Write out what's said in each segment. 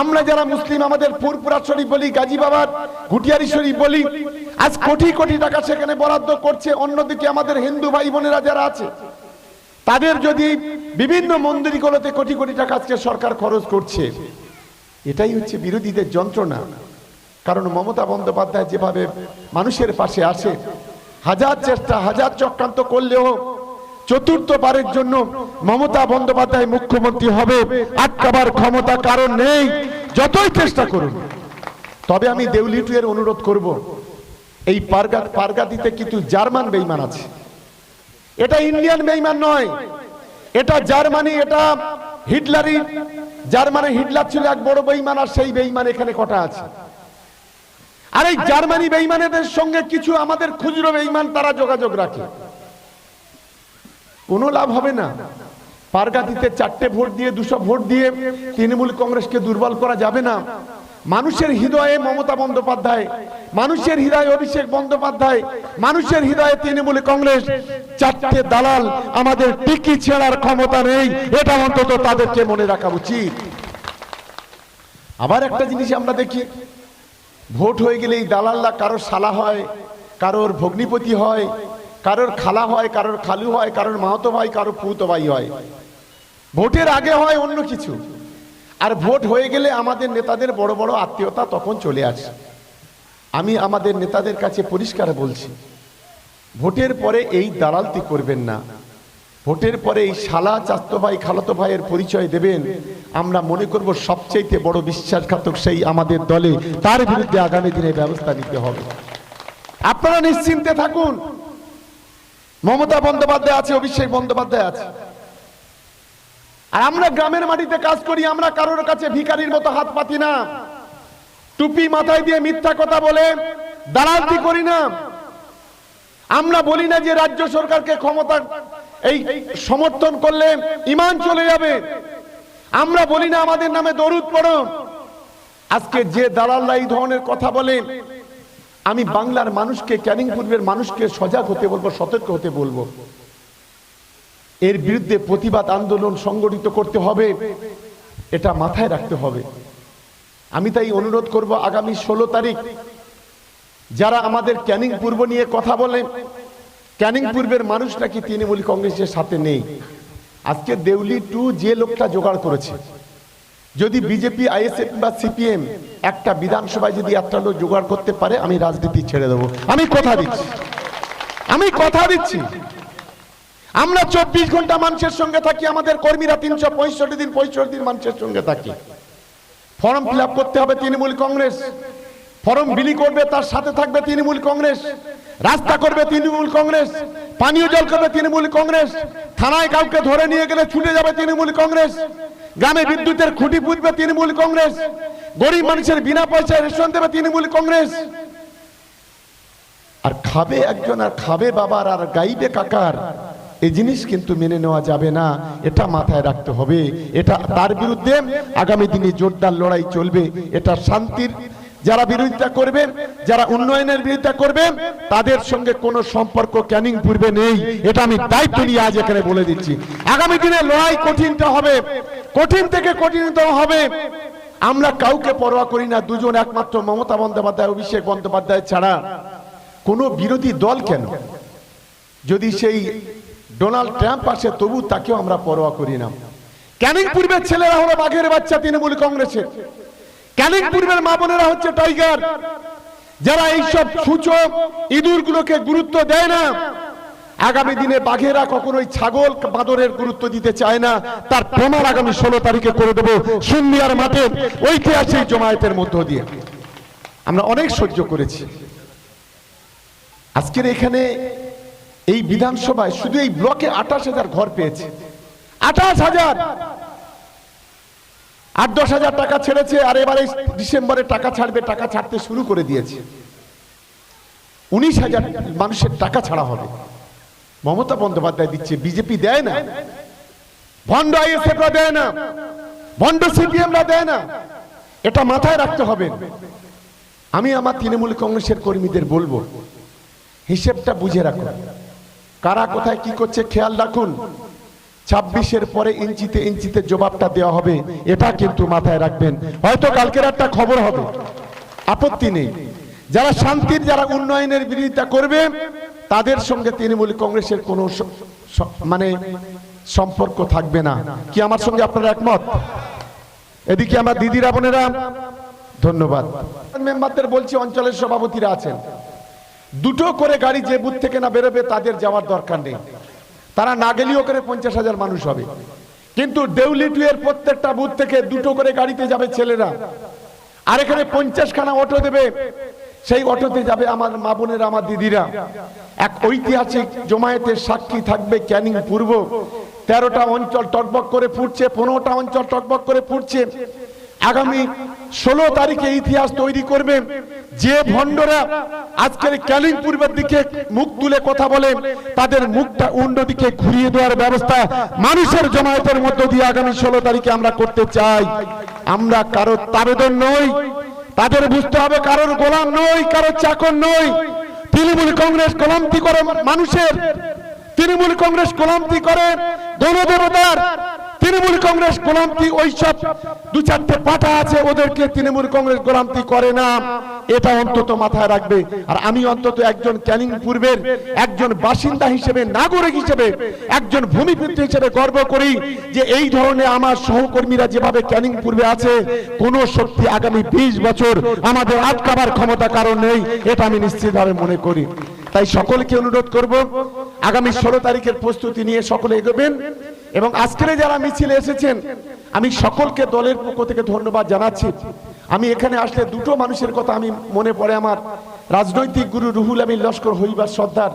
আমরা যারা মুসলিম, আমাদের ফুরপুরা শরীফ বলি গাজী বাবার ঘুটিয়ারি শরীফ বলি, আজ কোটি কোটি টাকা সেখানে বরাদ্দ করছে। অন্যদিকে আমাদের হিন্দু ভাই বোনেরা যারা আছে, তাদের যদি বিভিন্ন মন্দিরগুলোতে কোটি কোটি টাকা আজকে সরকার খরচ করছে, এটাই হচ্ছে বিরোধীদের যন্ত্রণা। কারণ মমতা বন্দ্যোপাধ্যায় যেভাবে মানুষের পাশে আসে হাজার চেষ্টা, হাজার চক্রান্ত করলেও চতুর্থবারের জন্য মমতা বন্দ্যোপাধ্যায় মুখ্যমন্ত্রী হবে। আটকাবার ক্ষমতা কারণ নেই। যতই চেষ্টা করুন। তবে আমি দেউলিটু এর অনুরোধ করব। এই পারগা, পারগাতিতে কিন্তু জার্মান বেইমান আছে। এটা ইন্ডিয়ান বেইমান নয়। এটা জার্মানি, এটা হিটলারি। জার্মানি হিটলার ছিল এক বড় বেইমান আর সেই বেইমান এখানে কটা আছে। আর এই জার্মানি বেইমানেদের সঙ্গে কিছু আমাদের খুচরো বেইমান তারা যোগাযোগ রাখে। কোনো লাভ হবে না। পারগাতিতে চারটে ভোট দিয়ে, দুশো ভোট দিয়ে তৃণমূল কংগ্রেসকে দুর্বল করা যাবে না। মানুষের হৃদয়ে মমতা বন্দ্যোপাধ্যায়, মানুষের হৃদয়ে অভিষেক বন্দ্যোপাধ্যায়, মানুষের হৃদয়ে তৃণমূল কংগ্রেস, চারটে দালাল আমাদের টিকি ছেড়ার ক্ষমতা নেই, এটা অন্তত তাদেরকে মনে রাখা উচিত। আবার একটা জিনিস আমরা দেখি, ভোট হয়ে গেলে এই দালাল্লা কারোর সালা হয়, কারোর ভগ্নিপতি হয় কারোর খালা হয়, কারোর খালু হয়, কারোর মাহতো ভাই, কারোর ফুতো ভাই হয়। ভোটের আগে হয় অন্য কিছু। আর ভোট হয়ে গেলে আমাদের নেতাদের বড় বড় আত্মীয়তা তখন চলে আসে। আমি আমাদের নেতাদের কাছে পরিষ্কার বলছি, ভোটের পরে এই দালালতি করবেন না। ভোটের পরে এই শালা চাস্তো ভাই, খালাতো ভাইয়ের পরিচয় দেবেন। আমরা মনে করব সবচেয়ে বড় বিশ্বাসঘাতক সেই আমাদের দলে। তার বিরুদ্ধে আগামী দিনে ব্যবস্থা নিতে হবে। আপনারা নিশ্চিন্তে থাকুন। মমতা বন্দ্যোপাধ্যায় আছে, অভিষেক বন্দ্যোপাধ্যায় আছে। আর আমরা গ্রামের মাটিতে কাজ করি, আমরা কারোর কাছে ভিখারির মতো হাত পাতি না। টুপি মাথায় দিয়ে মিথ্যা কথা বলে দালালতি করি না। আমরা বলি না যে রাজ্য সরকারকে ক্ষমতা এই সমর্থন করলে ইমান চলে যাবে। আমরা বলি না আমাদের নামে দরুদ পড়ো। আজকে যে দালালরা এই ধরনের কথা বলে আমি বাংলার মানুষকে, ক্যানিং পূর্বের মানুষকে সজাগ হতে বলব, সতর্ক হতে বলব। এর বিরুদ্ধে প্রতিবাদ আন্দোলন সংগঠিত করতে হবে, এটা মাথায় রাখতে হবে। আমি তাই অনুরোধ করব আগামী ষোলো তারিখ, যারা আমাদের ক্যানিং পূর্ব নিয়ে কথা বলে, ক্যানিং পূর্বের মানুষ নাকি তৃণমূল কংগ্রেসের সাথে নেই। আজকে দেউলি টু যে লোকটা জোগাড় করেছে যদি বিজেপি, আইএসএফ বা সিপিএম একটা বিধানসভায় যদি একটা লোক জোগাড় করতে পারে, আমি রাজনীতি ছেড়ে দেবো। আমি কথা দিচ্ছি। আমি কথা দিচ্ছি। আমরা চব্বিশ ঘণ্টা মানুষের সঙ্গে থাকি, আমাদের কর্মীরা তিনশো পঁয়ষট্টি দিন পঁয়ষট্টি দিন মানুষের সঙ্গে থাকি। ফর্ম ফিল করতে হবে তৃণমূল কংগ্রেস। ফর্ম বিলি করবে, তার সাথে থাকবে তৃণমূল কংগ্রেস। রাস্তা করবে তৃণমূল কংগ্রেস। পানীয় জল করবে তৃণমূল কংগ্রেস। থানায় কাউকে ধরে নিয়ে গেলে ছুটে যাবে তৃণমূল কংগ্রেস। গ্রামে বিদ্যুতের খুঁটি পুঁতবে তৃণমূল কংগ্রেস। গরিব মানুষের বিনা পয়সায় রেশন দেবে তৃণমূল কংগ্রেস। আর খাবে একজন, আর খাবে বাবার, আর গাইবে কাকার। এই জিনিস কিন্তু মেনে নেওয়া যাবে না। এটা মাথায় রাখতে হবে। এটা তার বিরুদ্ধে আগামী দিনে জোরদার লড়াই চলবে। এটা শান্তির যারা বিরোধিতা করবে যারা উন্নয়নের বিরোধিতা করবে তাদের সঙ্গে কোনো সম্পর্ক ক্যানিং পূর্বে নেই। এটা আমি দায়িত্ব নিয়ে আজ এখানে বলে দিচ্ছি। আগামী দিনে লড়াই কঠিনটা হবে। কঠিন থেকে কঠিনতম হবে। আমরা কাউকে পরোয়া করি না। দুজন একমাত্র মমতা বন্দ্যোপাধ্যায়, অভিষেক বন্দ্যোপাধ্যায় ছাড়া কোনো বিরোধী দল কেন? যদি সেই ডোনাল্ড ট্রাম্প আসে, তবু তাকেও আমরা পরোয়া করি না। ক্যানিং পূর্বের ছেলেরা হলো বাঘের বাচ্চা তৃণমূল কংগ্রেসের। ক্যানিং পূর্বের মা বোনেরা হচ্ছে টাইগার। যারা এইসব ছুঁচো ইঁদুরগুলোকে গুরুত্ব দেয় না, আগামী দিনে বাঘেরা কখনোই ছাগল বাদরের গুরুত্ব দিতে চায় না। তার প্রমাণ আগামী ষোলো তারিখে করে দেবো সুন্দিয়ার মাঠে ঐতিহাসিক জমায়েতের মধ্য দিয়ে। আমরা অনেক সহ্য করেছি। আজকের এখানে এই বিধানসভায় শুধু এই ব্লকে আঠাশ হাজার ঘর পেয়েছে। আঠাশ হাজার! আট দশ হাজার টাকা ছেড়েছে, আর এবারে ডিসেম্বরে টাকা ছাড়বে, টাকা ছাড়তে শুরু করে দিয়েছে। উনিশ হাজার মানুষের টাকা ছাড়া হবে। মমতা বন্দ্যোপাধ্যায় দিচ্ছে, বিজেপি দেয় না। ভণ্ড আইএসএফরা দেয় না। ভণ্ড সিপিএমরা দেয় না। এটা মাথায় রাখতে হবে। আমি আমার তৃণমূল কংগ্রেসের কর্মীদের বলব, হিসেবটা বুঝে রাখুন কারা কোথায় কি করছে খেয়াল রাখুন। ছাব্বিশের পরে ইঞ্চিতে ইঞ্চিতে জবাবটা দেওয়া হবে, এটা কিন্তু মাথায় রাখবেন। হয়তো কালকের একটা খবর হবে। আপত্তি নেই। যারা শান্তির, যারা উন্নয়নের বিরোধিতা করবে, তাদের সঙ্গে তৃণমূল কংগ্রেসের কোনো মানে সম্পর্ক থাকবে না। কি আমার সঙ্গে আপনারা একমত? এদিকে আমার দিদিরা, বোনেরা, ধন্যবাদ। মেম্বারদের বলছি, অঞ্চলের সভাপতিরা আছেন। দুটো করে গাড়ি যে বুথ থেকে না বেরোবে, তাদের যাওয়ার দরকার নেই। তারা না গেলেও করে পঞ্চাশ হাজার মানুষ হবে। কিন্তু দেউলি টু এর প্রত্যেকটা বুথ থেকে দুটো করে গাড়িতে যাবে ছেলেরা। আর এখানে পঞ্চাশখানা অটো দেবে। সেই অটোতে যাবে আমার মা বোনেরা, আমার দিদিরা। এক ঐতিহাসিক জমায়েতের সাক্ষী থাকবে ক্যানিং পূর্ব। তেরোটা অঞ্চল টকবক করে ফুটছে, পনেরোটা অঞ্চল টকবক করে ফুটছে। আগামী ষোলো তারিখে ইতিহাস তৈরি করবে। যে ভণ্ডরা আজকের ক্যালিং পূর্বের দিকে মুখ তুলে কথা বলে, তাদের মুখটা অন্যদিকে ঘুরিয়ে দেওয়ার ব্যবস্থা মানুষের জমায়েতের মধ্য দিয়ে আগামী ষোলো তারিখে আমরা করতে চাই। আমরা কারও তাবেদন নই, তাদের বুঝতে হবে কারোর গোলাম নই কারও চাকর নই। তৃণমূল কংগ্রেস গোলামতি করে মানুষের, তৃণমূল কংগ্রেস গোলামতি করে গণদেবতার তৃণমূল কংগ্রেস গোলামতি ওইসব দু চারটে পাটা আছে ওদেরকে তৃণমূল কংগ্রেস গোলামতি করে না। এটা অন্তত মাথায় রাখবে। আর আমি অন্তত একজন ক্যানিং পূর্বের, একজন বাসিন্দা হিসেবে, নাগরিক হিসেবে, একজন ভূমিপুত্র হিসেবে গর্ব করি যে এই ধরনের আমার সহকর্মীরা যেভাবে ক্যানিং পূর্বে আছে, কোনো শক্তি আগামী ২০ বছর আমাদের আটকাবার ক্ষমতা কারণ নেই, এটা আমি নিশ্চিতভাবে মনে করি। তাই সকলকে অনুরোধ করব, আগামী ষোলো তারিখের প্রস্তুতি নিয়ে সকলে এগোবেন। এবং আজকের যারা মিছিলে এসেছেন, আমি সকলকে দলের পক্ষ থেকে ধন্যবাদ জানাচ্ছি। আমি এখানে আসলে দুটো মানুষের কথা আমি মনে পড়ে আমার। রাজনৈতিক গুরু রুহুল আমিন লস্কর হইবার সর্দার,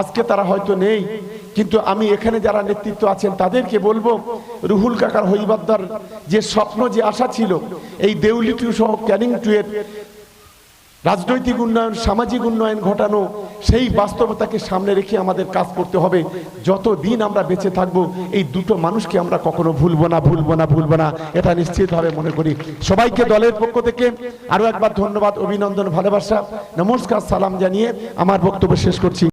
আজকে তারা হয়তো নেই, কিন্তু আমি এখানে যারা নেতৃত্ব আছেন, তাদেরকে বলব, রুহুল কাকার হইবাদ্দার যে স্বপ্ন, যে আশা ছিল, এই দেউলি টু সহ ক্যানিং টু এর রাজনৈতিক উন্নয়ন, সামাজিক উন্নয়ন ঘটানো, সেই বাস্তবতাকে সামনে রেখে আমাদের কাজ করতে হবে। যত দিন আমরা বেঁচে থাকব, এই দুটো মানুষকে আমরা কখনো ভুলবো না ভুলবো না ভুলবো না, এটা নিশ্চিতভাবে মনে করি। সবাইকে দলের পক্ষ থেকে আরও একবার ধন্যবাদ, অভিনন্দন, ভালোবাসা। নমস্কার, সালাম জানিয়ে আমার বক্তব্য শেষ করছি।